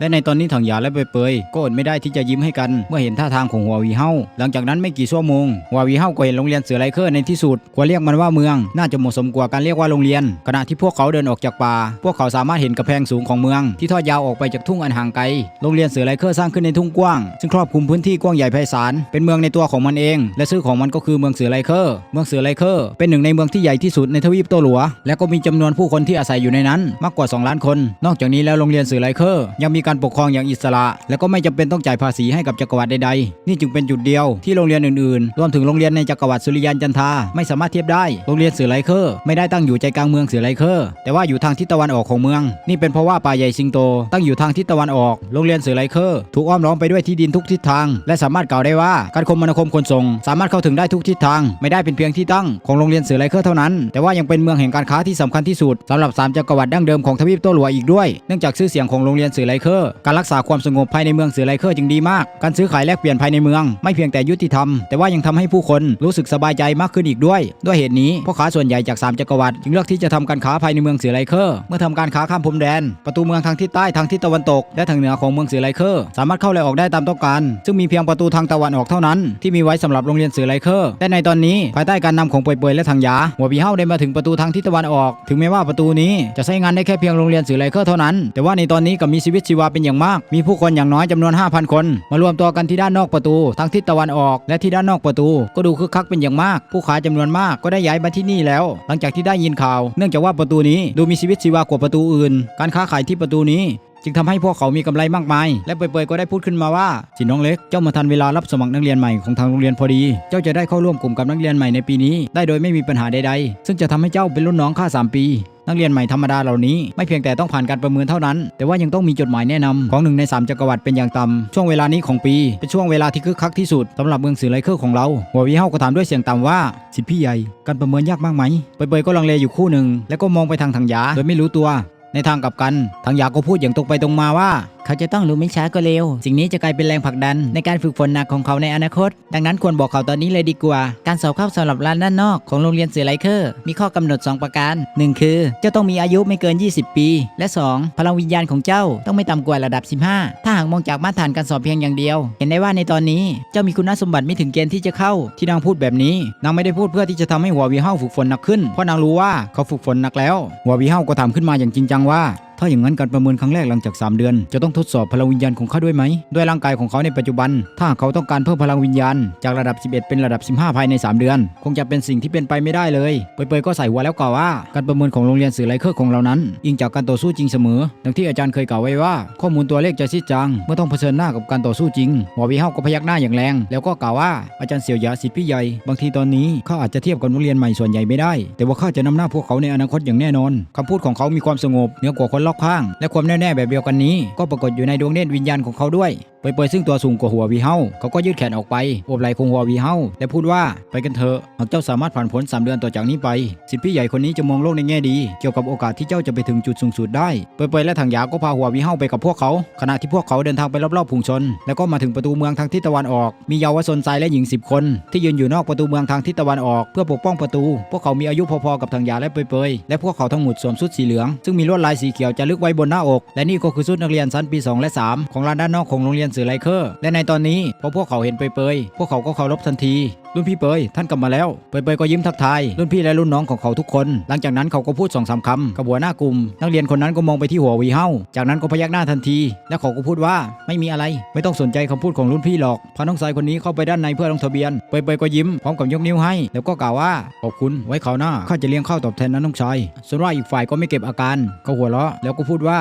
และในตอนนี้ถังหยาและเปยเปยก็อดไม่ได้ที่จะยิ้มให้กัน เมื่อเห็นท่าทางของหัววีเฮาหลังจากนั้นไม่กี่ชั่วโมงหัววีเฮาก็เห็นโรงเรียนเสือไลเคอร์ในที่สุดควรเรียกมันว่าเมือง น่าจะเหมาะสมกว่าการเรียกว่าโรงเรียน ขณะที่พวกเขาเดินออกจากป่า พวกเขาสามารถเห็นกำแพงสูงของเมือง ที่ทอดยาวออกไปจากทุ่งอันห่างไกลโรงเรียนเสือไลเคอร์สร้างขึ้นในทุ่งกว้าง ซึ่งครอบคลุมพื้นที่กว้างใหญ่ไพศาลเป็นเมืองในตัวของมันเอง และชื่อของมันก็คือเมืองเสือไลเคอร์เมืองเสือไลเคอร์เป็นหนึ่งในเมืองที่ใหญ่ที่สุดในทวีปโตหลัว และก็มีจำนวนผู้คนที่อาศัยอยู่ในนั้น มากกว่า 2 ล้านคน นอกจากนี้แล้วโรงเรียนเสือไลเคอร์ยังมีการปกครองอย่างอิสระ และก็ไม่จำเป็นต้องจ่ายภาษีให้กับจักรวรรดิใดๆ นี่จึงเป็นจุดเดียวที่โรงเรียนอื่นๆ รวมถึงโรงเรียนในจักรวรรดิสุริยันจันทาไม่สามารถเทียบได้ โรงเรียนเสือไลเคอร์ไม่ได้ตั้งอยู่ใจกลางเมืองเสือไลเคอร์ แต่ว่าอยู่ทางทิศตะวันออกของเมือง นี่เป็นเพราะว่าป่าใหญ่สิงโต ตั้งอยู่ทางทิศตะวันออก โรงเรียนเสือไลเคอร์ถูกอ้อมล้อมไปด้วยที่ดินทุกทิศทาง และสามารถกล่าวได้ว่าการคมนาคมขนส่ง สามารถเข้าถึงได้ทุกทิศทาง ไม่ได้เป็นเพียงที่ตั้งของโรงเรียนเสือไลเคอร์เท่านั้น แต่ว่ายังเป็นเมืองแห่งการค้าที่สำคัญที่สุดสำหรับสามจักรวรรดิดั้งเดิมของทวีปโตหลัวอีกด้วย เนื่องจากชื่อเสียงของโรงเรียนเสือไลเคอร์การรักษาความสงบภายในเมืองเสือไลเคอร์จึงดีมาก การซื้อขายแลกเปลี่ยนภายในเมือง ไม่เพียงแต่ยุติธรรม แต่ว่ายังทำให้ผู้คนรู้สึกสบายใจมากขึ้นอีกด้วย ด้วยเหตุนี้พ่อค้าส่วนใหญ่จากสามจักรวรรดิจึงเลือกที่จะทำการค้าภายในเมืองเสือไลเคอร์ เมื่อทำการค้าข้ามพรมแดน ประตูเมืองทางทิศใต้ทางทิศตะวันตก และทางเหนือของเมืองเสือไลเคอร์สามารถเข้าและออกได้ตามต้องการ ซึ่งมีเพียงประตูทางตะวันออกเท่านั้นที่มีไว้สำหรับโรงเรียนเสือไลเคอร์และในตอนนี้ภายใต้การนำของเปยๆและทางยาหัวปีเฮาได้มาถึงประตูทางทิศตะวันออก ถึงแม้ว่าประตูนี้จะใช้งานได้แค่เพียงโรงเรียนเสือไลเคอร์เท่านั้น แต่ว่าในตอนนี้ก็มีชีวิตชีวาเป็นอย่างมาก มีผู้คนอย่างน้อยจำนวน 5,000 คน มารวมตัวกันที่ด้านนอกประตู ทั้งทิศตะวันออก และที่ด้านนอกประตู ก็ดูคึกคักเป็นอย่างมาก ผู้ขายจำนวนมากก็ได้ย้ายมาที่นี่แล้ว หลังจากที่ได้ยินข่าว เนื่องจากว่าประตูนี้ดูมีชีวิตชีวากว่าประตูอื่น การค้าขายที่ประตูนี้ จึงทำให้พวกเขามีกำไรมากมาย และเปยๆก็ได้พูดขึ้นมาว่าสิน้องเล็กเจ้ามาทันเวลารับสมัครนักเรียนใหม่ของทางโรงเรียนพอดี เจ้าจะได้เข้าร่วมกลุ่มกับนักเรียนใหม่ในปีนี้ ได้โดยไม่มีปัญหาใดๆ ซึ่งจะทำให้เจ้าเป็นรุ่นน้องข้า3 ปีนักเรียนใหม่ธรรมดาเหล่านี้ไม่เพียงแต่ต้องผ่านการประเมินเท่านั้น แต่ว่ายังต้องมีจดหมายแนะนำของหนึ่งใน 3 จักรวรรดิเป็นอย่างต่ำช่วงเวลานี้ของปี เป็นช่วงเวลาที่คึกคักที่สุดสำหรับเมืองสื่อไลเคอร์ของเรา หัววีเฮาก็ถามด้วยเสียงต่ำว่า สิทธิพี่ใหญ่ การประเมินยากมากไหมเปยๆก็ลังเลอยู่คู่หนึ่ง แล้วก็มองไปทางถังยาโดยไม่รู้ตัว ในทางกลับกัน ทางยาก็พูดอย่างตรงไปตรงมาว่า เขาจะต้องรู้ไม่ช้าก็เร็ว สิ่งนี้จะกลายเป็นแรงผลักดันในการฝึกฝนหนักของเขาในอนาคต ดังนั้นควรบอกเขาตอนนี้เลยดีกว่า การสอบเข้าสำหรับร้านด้านนอกของโรงเรียนเสือไลเคอร์ มีข้อกำหนด 2 ประการ 1 คือเจ้าต้องมีอายุไม่เกิน 20 ปี และ 2 พลังวิญญาณของเจ้าต้องไม่ต่ำกว่าระดับ 15 ถ้าหากมองจากมาตรฐานการสอบเพียงอย่างเดียว เห็นได้ว่าในตอนนี้เจ้ามีคุณสมบัติไม่ถึงเกณฑ์ที่จะเข้า ที่นางพูดแบบนี้นางไม่ได้พูดเพื่อที่จะทำให้หัววีเฮาฝึกฝนหนักขึ้นเพราะนางรู้ว่าเขาฝึกฝนหนักแล้วหัววีเฮาก็ถามขึ้นมาอย่างจริงจังว่า ถ้าอย่างนั้นการประเมินครั้งแรกหลังจาก 3 เดือน จะต้องทดสอบพลังวิญญาณของเขาด้วยไหมด้วยร่างกายของเขาในปัจจุบัน ถ้าเขาต้องการเพิ่มพลังวิญญาณ จากระดับ 11 เป็นระดับ 15 ภายใน 3 เดือน คงจะเป็นสิ่งที่เป็นไปไม่ได้เลยเปยๆก็ใส่หัวแล้วกล่าวว่า การประเมินของโรงเรียนสื่อไลเคอร์ของเรานั้นอิงจากการต่อสู้จริงเสมอดังที่อาจารย์เคยกล่าวไว้ว่า ข้อมูลตัวเลขจะชี้จัง เมื่อต้องเผชิญหน้ากับการต่อสู้จริงหมอวีเฮาก็พยักหน้าอย่างแรง แล้วก็กล่าวว่าอาจารย์เสี่ยวหยาสิทธิ์พี่ใหญ่บางทีตอนนี้ข้าอาจจะเทียบกับนักเรียนใหม่ส่วนใหญ่ไม่ได้ แต่ว่าข้าจะนำหน้าพวกเขาในอนาคตอย่างแน่นอนคำพูดของเขามีความสงบเหนือกว่าคนรอกข้าง และความแน่ๆแบบเดียวกันนี้ ก็ปรากฏอยู่ในดวงเนตรวิญญาณของเขาด้วยเปยๆซึ่งตัวสูงกว่าหัววีเฮาเขาก็ยืดแขนออกไปโอบไหล่ของหัววีเฮาและพูดว่าไปกันเถอะหากเจ้าสามารถผ่านพ้น3เดือนต่อจากนี้ไป สิทธิพี่ใหญ่คนนี้จะมองโลกในแง่ดี เกี่ยวกับโอกาสที่เจ้าจะไปถึงจุดสูงสุดได้เปยๆและทางยาก็พาหัววีเฮาไปกับพวกเขา ขณะที่พวกเขาเดินทางไปรอบๆผงชน แล้วก็มาถึงประตูเมืองทางทิศตะวันออก มีเยาวชนชายและหญิง 10 คน ที่ยืนอยู่นอกประตูเมืองทางทิศตะวันออก เพื่อปกป้องประตู พวกเขามีอายุพอๆกับทางยาและเปยๆและพวกเขาทั้งหมดสวมชุดสีเหลืองซึ่งมีลวดลายสีเขียวจะลึกไว้บนหน้าอก และนี่ก็คือชุดนักเรียนชั้นปี 2 และ 3 ของลานด้านนอกของโรงเรียนสื่อไลเคอร์ และในตอนนี้พอพวกเขาเห็นเปยๆพวกเขาก็เคารพทันทีรุ่นพี่เปยท่านกลับมาแล้วเปยเปยก็ยิ้มทักทาย รุ่นพี่และรุ่นน้องของเขาทุกคน หลังจากนั้นเขาก็พูดสองสามคำกับหัวหน้ากลุ่ม นักเรียนคนนั้นก็มองไปที่หัววีเฮาจากนั้นก็พยักหน้าทันที และเขาก็พูดว่าไม่มีอะไร ไม่ต้องสนใจคำพูดของรุ่นพี่หรอกพาน้องชายคนนี้เข้าไปด้านในเพื่อลงทะเบียนเปยเปยก็ยิ้มพร้อมกับยกนิ้วให้ แล้วก็กล่าวว่าขอบคุณไว้คราหน้าข้าจะเลี้ยงข้าวตอบแทนนะน้องชายส่วนว่าอีกฝ่ายก็ไม่เก็บอาการเขาหัวเราะแล้วก็พูดว่า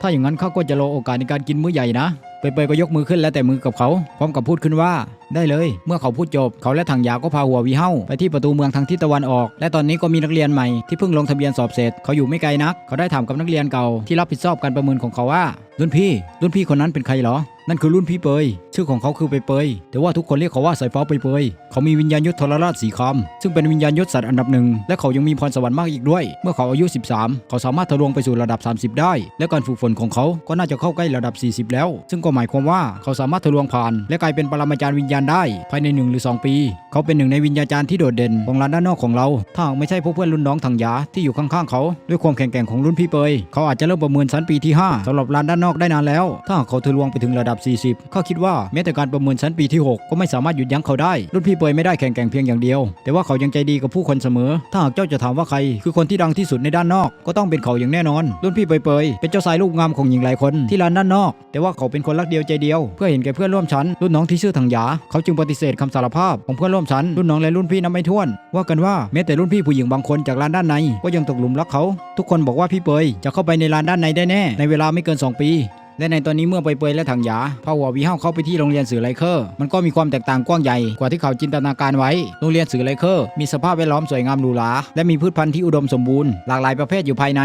ถ้าอย่างนั้นข้าก็จะรอโอกาสในการกินมื้อใหญ่นะเปยเปยก็ยกมือขึ้นแล้วแต่มือกับเขาพร้อมกับพูดขึ้นว่าได้เลย เมื่อเขาพูดจบ เขาและถังยาก็พาหัววีเฮาไปที่ประตูเมืองทางทิศตะวันออก และตอนนี้ก็มีนักเรียนใหม่ที่เพิ่งลงทะเบียนสอบเสร็จ เขาอยู่ไม่ไกลนัก เขาได้ถามกับนักเรียนเก่าที่รับผิดชอบการประเมินของเขาว่า รุ่นพี่ รุ่นพี่คนนั้นเป็นใครเหรอ นั่นคือรุ่นพี่เปย ชื่อของเขาคือเปเปยแต่ว่าทุกคนเรียกเขาว่าสายฟ้าเปเปยเขามีวิญญาณยุทรราชสีคำซึ่งเป็นวิญญาณยุทธสัตว์อันดับหนึ่งและเขายังมีพรสวรรค์มากอีกด้วย เมื่อเขาอายุ 13 เขาสามารถทะลวงไปสู่ระดับ 30 ได้ และการฝึกฝนของเขาก็น่าจะเข้าใกล้ระดับ 40 แล้ว ซึ่งก็หมายความว่าเขาสามารถทะลวงผ่าน และกลายเป็นปรมาจารย์วิญญาณได้ ภายในหนึ่งหรือสองปี เขาเป็นหนึ่งในวิญญาจารย์ที่โดดเด่นของร้านด้านนอกของเราถ้าหากไม่ใช่พวกเพื่อนรุ่นน้องทางยาที่อยู่ข้างๆเขาด้วยความแข็งแกร่งของรุ่นพี่เปยเขาอาจจะเริ่มประเมินชั้นปีที่5สำหรับร้านด้านนอกได้นานแล้ว ถ้าเขาทะลวงไปถึงระดับ 40 เขาคิดว่าแม้แต่การประเมินชั้นปีที่ 6 ก็ไม่สามารถหยุดยั้งเขาได้ รุ่นพี่เปยไม่ได้แข็งแกร่งเพียงอย่างเดียว แต่ว่าเขายังใจดีกับผู้คนเสมอ ถ้าหากเจ้าจะถามว่าใคร คือคนที่ดังที่สุดในด้านนอก ก็ต้องเป็นเขาอย่างแน่นอน รุ่นพี่เปยเปยเป็นเจ้าชายลูกงามของหญิงหลายคนที่ร้านด้านนอก แต่ว่าเขาเป็นคนรักเดียวใจเดียว เพื่อเห็นแก่เพื่อนร่วมชั้น รุ่นน้องที่ชื่อถังหยา เขาจึงปฏิเสธคำสารภาพของเพื่อนร่วมชั้น รุ่นน้องและรุ่นพี่นับไม่ถ้วน ว่ากันว่าแม้แต่รุ่นพี่ผู้หญิงบางคนจากร้านด้านในก็ยังตกหลุมรักเขา ทุกคนบอกว่าพี่เปยจะเข้าไปในร้านด้านในได้แน่ในเวลาไม่เกิน 2 ปี และในตอนนี้เมื่อไปเปยและถังยาพาหัววีเฮาเข้าไปที่โรงเรียนสื่อไลเคอร์ มันก็มีความแตกต่างกว้างใหญ่กว่าที่เขาจินตนาการไว้ โรงเรียนสื่อไลเคอร์ มีสภาพแวดล้อมสวยงามหรูหราและมีพืชพันธุ์ที่อุดมสมบูรณ์หลากหลายประเภทอยู่ภายใน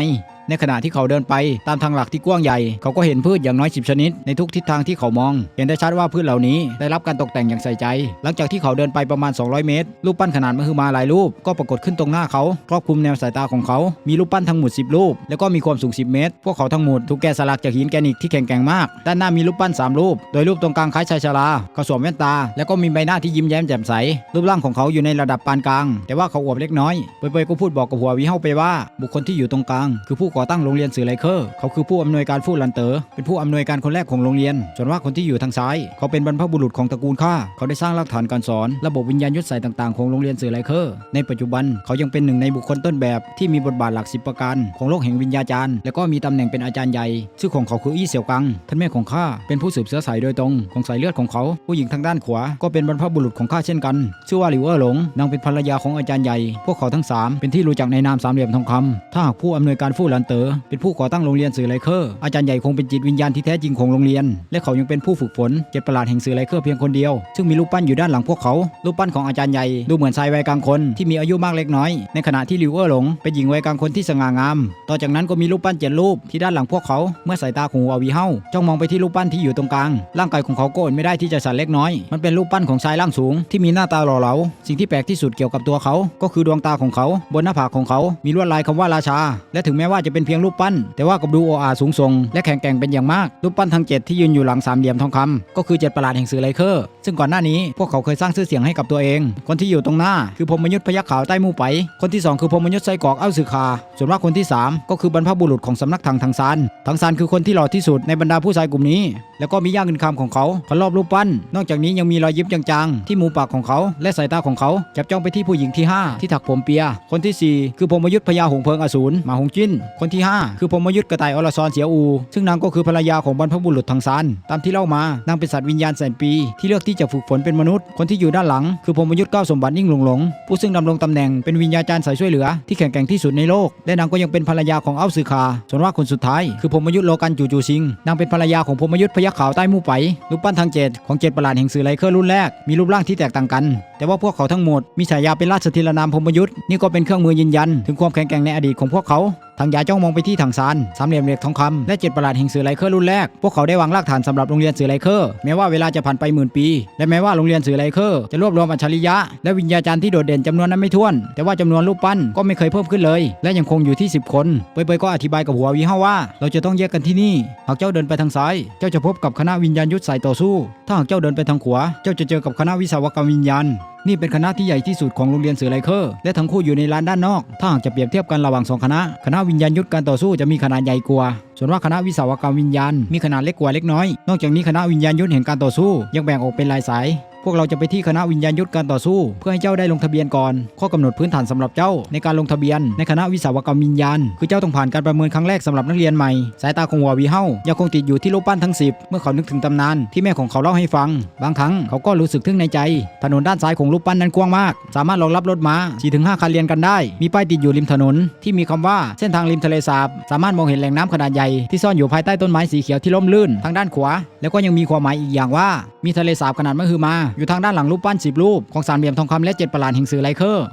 ในขณะที่เขาเดินไปตามทางหลักที่กว้างใหญ่ เขาก็เห็นพืชอย่างน้อย 10 ชนิด ในทุกทิศทางที่เขามอง เห็นได้ชัดว่าพืชเหล่านี้ได้รับการตกแต่งอย่างใส่ใจ หลังจากที่เขาเดินไปประมาณ 200 เมตร รูปปั้นขนาดมหึมาหลายรูป ก็ปรากฏขึ้นตรงหน้าเขาครอบคลุมแนวสายตาของเขา มีรูปปั้นทั้งหมด 10 รูป แล้วก็มีความสูง 10 เมตร พวกเขาทั้งหมดถูกแกะสลักจากหินแกรนิตที่แข็งแกร่งมาก ด้านหน้ามีรูปปั้น 3 รูป โดยรูปตรงกลางคล้ายชายชราเขาสวมแว่นตา แล้วก็มีใบหน้าที่ยิ้มแย้มแจ่มใส รูปร่างของเขาอยู่ในระดับปานกลาง แต่ว่าเขาอวบเล็กน้อยเปยๆก็พูดบอกกับหัววิเฮาไปว่า บุคคลที่อยู่ตรงกลางคือผู้ก่อตั้งโรงเรียนสื่อไลเคอร์เขาคือผู้อำนวยการฟู่ลันเตอ๋อเป็นผู้อำนวยการคนแรกของโรงเรียน ส่วนว่าคนที่อยู่ทางซ้าย เขาเป็นบรรพบุรุษของตระกูลข้าเขาได้สร้างรากฐานการสอน ระบบวิญญาณยุทธใส่ต่างๆของโรงเรียนสื่อไลเคอร์ในปัจจุบันเขายังเป็นหนึ่งในบุคคลต้นแบบที่มีบทบาทหลักสิบประการของโลกแห่งวิญญาจารย์ และก็มีตำแหน่งเป็นอาจารย์ใหญ่ชื่อของเขาคืออี้เสี่ยวกังท่านแม่ของข้าเป็นผู้สืบเชื้อสายโดยตรงของสายเลือดของเขา ผู้หญิงทางด้านขวาก็เป็นบรรพบุรุษของข้าเช่นกัน ชื่อว่าหลิวเอ๋อหลงนางเป็นภรรยาของอาจารย์ใหญ่ พวกเขาทั้งสามเป็นที่รู้จักในนามสามเหลี่ยมทองคำถ้าหากผู้อำนวยการฟู่หลันเตอ๋อเป็นผู้ก่อตั้งโรงเรียนสื่อไลเคอร์อาจารย์ใหญ่คงเป็นจิตวิญญาณที่แท้จริงของโรงเรียน และเขายังเป็นผู้ฝึกฝนเจ็ดประหลาดแห่งสื่อไลเคอร์เพียงคนเดียว ซึ่งมีรูปปั้นอยู่ด้านหลังพวกเขารูปปั้นของอาจารย์ใหญ่ดูเหมือนชายวัยกลางคนที่มีอายุมากเล็กน้อย ในขณะที่ลิวเอ๋อหลงเป็นหญิงวัยกลางคนที่สง่างาม ต่อจากนั้นก็มีรูปปั้นเจ็ดรูปที่ด้านหลังพวกเขา เมื่อสายตาของหัววีเฮาจ้องมองไปที่รูปปั้นที่อยู่ตรงกลาง ร่างกายของเขาโก็อดไม่ได้ที่จะสั่นเล็กน้อย มันเป็นรูปปั้นของชายร่างสูง ที่มีหน้าตาหล่อเหลา สิ่งที่แปลกที่สุดเกี่ยวกับตัวเขา ก็คือดวงตาของเขา บนหน้าผากของเขา มีลวดลายคำว่าราชา และถึงแม้ว่าจะเป็นเพียงรูปปั้น แต่ว่ากับดูโออาสูงส่งและแข็งแกร่งเป็นอย่างมาก รูปปั้นทั้งเจ็ดที่ยืนอยู่หลังสามเหลี่ยมทองคำก็คือเจ็ดประหลาดแห่งสื่อไลเคอร์ ซึ่งก่อนหน้านี้พวกเขาเคยสร้างชื่อเสียงให้กับตัวเอง คนที่อยู่ตรงหน้าคือพมยุทธพยักขาวใต้มู่ไป คนที่สองคือพมยุทธไซกอกเอ้าสือคา ส่วนว่าคนที่สามก็คือบรรพบุรุษของสำนักทางทางซานทางซานคือคนที่หล่อที่สุดในบรรดาผู้ชายกลุ่มนี้ แล้วก็มีย่างเงินคำของเขาเขารอบรูปปั้น นอกจากนี้ยังมีรอยยิ้มจางๆ ที่มุมปากของเขา และสายตาของเขาจับจ้องไปที่ผู้หญิงที่ 5 ที่ถักผมเปีย คนทีสี่4 คือพรมยุทธพญาหงเพิงอสูรหมาหงจิ้น คนที่ 5 คือพรมยุทธกระต่ายอรซอนเสียอู ซึ่งนางก็คือภรรยาของบรรพบุรุษทางซานตามที่เล่ามานางเป็นสัตว์วิญญาณแสนปี ที่เลือกที่จะฝึกฝนเป็นมนุษย์ คนที่อยู่ด้านหลัง คือพรมยุทธก้าวสมบัติยิ่งหลงหลงผู้ซึ่งดำรงตำแหน่งเป็นวิญญาจารย์สายช่วยเหลือ ที่แข็งแกร่งที่สุดในโลกและนางก็ยังเป็นภรรยาของเอ้าสือคาส่วนว่าคนสุดท้าย คือพมยุทธโลกันจูจูซิงนางเป็นภรรยาของพมยุทธพยัคฆ์ขาวใต้มู่ไปรูปปั้นทางเจ็ดของเจ็ดประหลาดแห่งสื่อไลเคอร์รุ่นแรกมีรูปร่างที่แตกต่างกัน แต่ว่าพวกเขาทั้งหมดมีฉายาเป็นราชธิรนามพรมยุทธ์นี่ก็เป็นเครื่องมือยืนยัน ถึงความแข็งแกร่งในอดีตของพวกเขา ทางยาจ้องมองไปที่ถังซานสามเหลี่ยมเหล็กทองคำและเจ็ดประหลาดแห่งสื่อไลเคอร์รุ่นแรก พวกเขาได้วางรากฐานสำหรับโรงเรียนสื่อไลเคอร์แม้ว่าเวลาจะผ่านไปหมื่นปี และแม้ว่าโรงเรียนสื่อไลเคอร์จะรวบรวมอัจฉริยะ และวิญญาจารย์ที่โดดเด่นจำนวนนั้นไม่ถ้วน แต่ว่าจำนวนรูปปั้นก็ไม่เคยเพิ่มขึ้นเลย และยังคงอยู่ที่ 10 คนเปยๆก็อธิบายกับหัววีเฮาว่า เราจะต้องแยกกันที่นี่ หากเจ้าเดินไปทางซ้าย เจ้าจะพบกับคณะวิญญาณยุทธสายต่อสู้ ถ้าหากเจ้าเดินไปทางขวา เจ้าจะเจอกับคณะวิศวกรรมวิญญาณ นี่เป็นคณะที่ใหญ่ที่สุดของโรงเรียนสื่อไลเคอร์ และทั้งคู่อยู่ในลานด้านนอก ถ้าหากจะเปรียบเทียบกันระหว่างสองคณะ คณะวิญญาณยุทธการต่อสู้จะมีขนาดใหญ่กว่า ส่วนว่าคณะวิศวกรรมวิญญาณมีขนาดเล็กกว่าเล็กน้อย นอกจากนี้คณะวิญญาณยุทธแห่งการต่อสู้ ยังแบ่งออกเป็นหลายสาย พวกเราจะไปที่คณะวิญญาณยุทธการต่อสู้ เพื่อให้เจ้าได้ลงทะเบียนก่อน ข้อกำหนดพื้นฐานสำหรับเจ้าในการลงทะเบียน ในคณะวิศวกรรมวิญญาณ คือเจ้าต้องผ่านการประเมินครั้งแรกสำหรับนักเรียนใหม่ สายตาของหัววีเฮายังคงติดอยู่ที่รูปปั้นทั้ง 10 เมื่อเขานึกถึงตำนานที่แม่ของเขาเล่าให้ฟัง บางครั้งเขาก็รู้สึกทึ่งในใจ ถนนด้านซ้ายของรูปปั้นนั้นกว้างมาก สามารถรองรับรถม้า4-5คันเรียนกันได้ มีป้ายติดอยู่ริมถนน ที่มีคำว่าเส้นทางริมทะเลสาบ สามารถมองเห็นแหล่งน้ำขนาดใหญ่ที่ซ่อนอยู่ภายใต้ต้นไม้สีเขียวที่ร่มรื่นทางด้านขวา แล้วก็ยังมีความหมายอีกอย่างว่ามีทะเลสาบขนาดมหึมาอยู่ทางด้านหลังรูปปั้น10รูป ของสามเหลี่ยมทองคำและเจ็ดประหลาดแห่งสื่อไลเคอร์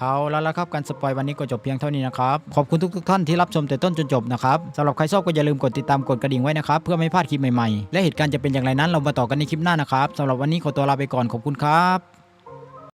เอาแล้วละครับ การสปอยวันนี้ก็จบเพียงเท่านี้นะครับ ขอบคุณทุกๆท่านที่รับชมแต่ต้นจนจบนะครับสำหรับใครชอบก็อย่าลืมกดติดตามกดกระดิ่งไว้นะครับ เพื่อไม่พลาดคลิปใหม่ๆ และเหตุการณ์จะเป็นอย่างไรนั้นเรามาต่อกันในคลิปหน้านะครับสำหรับวันนี้ขอตัวลาไปก่อนขอบคุณครับ